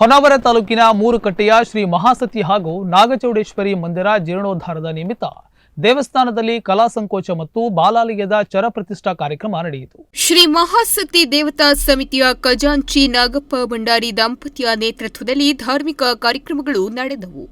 ಹೊನ್ನಾವರ ತಾಲೂಕಿನ ಮೂರು ಕಟ್ಟೆಯ ಶ್ರೀ ಮಹಾಸತಿ ಹಾಗೂ ನಾಗಚೌಡೇಶ್ವರಿ ಮಂದಿರ ಜೀರ್ಣೋದ್ಧಾರದ ನಿಮಿತ್ತ ದೇವಸ್ಥಾನದಲ್ಲಿ ಕಲಾ ಸಂಕೋಚ ಮತ್ತು ಬಾಲಾಲಯದ ಚರ ಪ್ರತಿಷ್ಠಾ ಕಾರ್ಯಕ್ರಮ ನಡೆಯಿತು. ಶ್ರೀ ಮಹಾಸತಿ ದೇವತಾ ಸಮಿತಿಯ ಖಜಾಂಚಿ ನಾಗಪ್ಪ ಭಂಡಾರಿ ದಾಂಪತ್ಯ ನೇತೃತ್ವದಲ್ಲಿ ಧಾರ್ಮಿಕ ಕಾರ್ಯಕ್ರಮಗಳು ನಡೆದವು.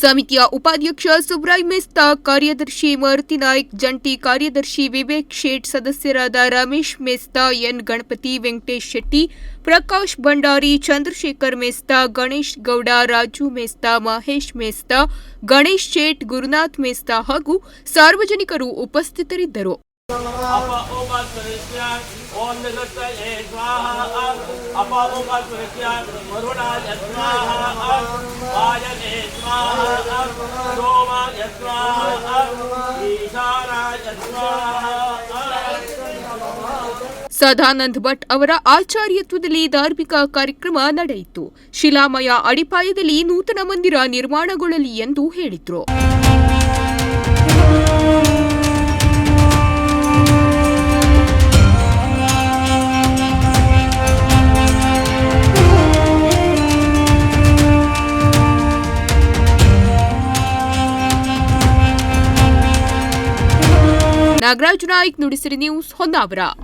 ಸಮಿತಿಯ ಉಪಾಧ್ಯಕ್ಷ ಸುಬ್ರಾಯ್ ಮೆಸ್ತಾ ಕಾರ್ಯದರ್ಶಿ ಮಾರುತಿ ನಾಯ್ಕ್ ಜಂಟಿ ಕಾರ್ಯದರ್ಶಿ ವಿವೇಕ್ ಶೇಟ್ ಸದಸ್ಯರಾದ ರಮೇಶ್ ಮೆಸ್ತಾ ಎನ್ ಗಣಪತಿ ವೆಂಕಟೇಶ್ ಶೆಟ್ಟಿ ಪ್ರಕಾಶ್ ಭಂಡಾರಿ ಚಂದ್ರಶೇಖರ್ ಮೆಸ್ತಾ ಗಣೇಶ್ ಗೌಡ ರಾಜು ಮೆಸ್ತಾ ಮಹೇಶ್ ಮೆಸ್ತಾ ಗಣೇಶ್ ಶೇಟ್ ಗುರುನಾಥ್ ಮೆಸ್ತಾ ಹಾಗೂ ಸಾರ್ವಜನಿಕರು ಉಪಸ್ಥಿತರಿದ್ದರು ಅಪ ಸದಾನಂದ್ ಭಟ್ ಅವರ ಆಚಾರ್ಯತ್ವದಲ್ಲಿ ಧಾರ್ಮಿಕ ಕಾರ್ಯಕ್ರಮ ನಡೆಯಿತು. ಶಿಲಾಮಯ ಅಡಿಪಾಯದಲ್ಲಿ ನೂತನ ಮಂದಿರ ನಿರ್ಮಾಣಗೊಳ್ಳಲಿ ಎಂದು ಹೇಳಿದ್ರು. ನಾಗರಾಜ್ ನಾಯ್ಕ್ ನುಡಿಸಿರಿ ನ್ಯೂಸ್ ಹೊನ್ನಾವರ.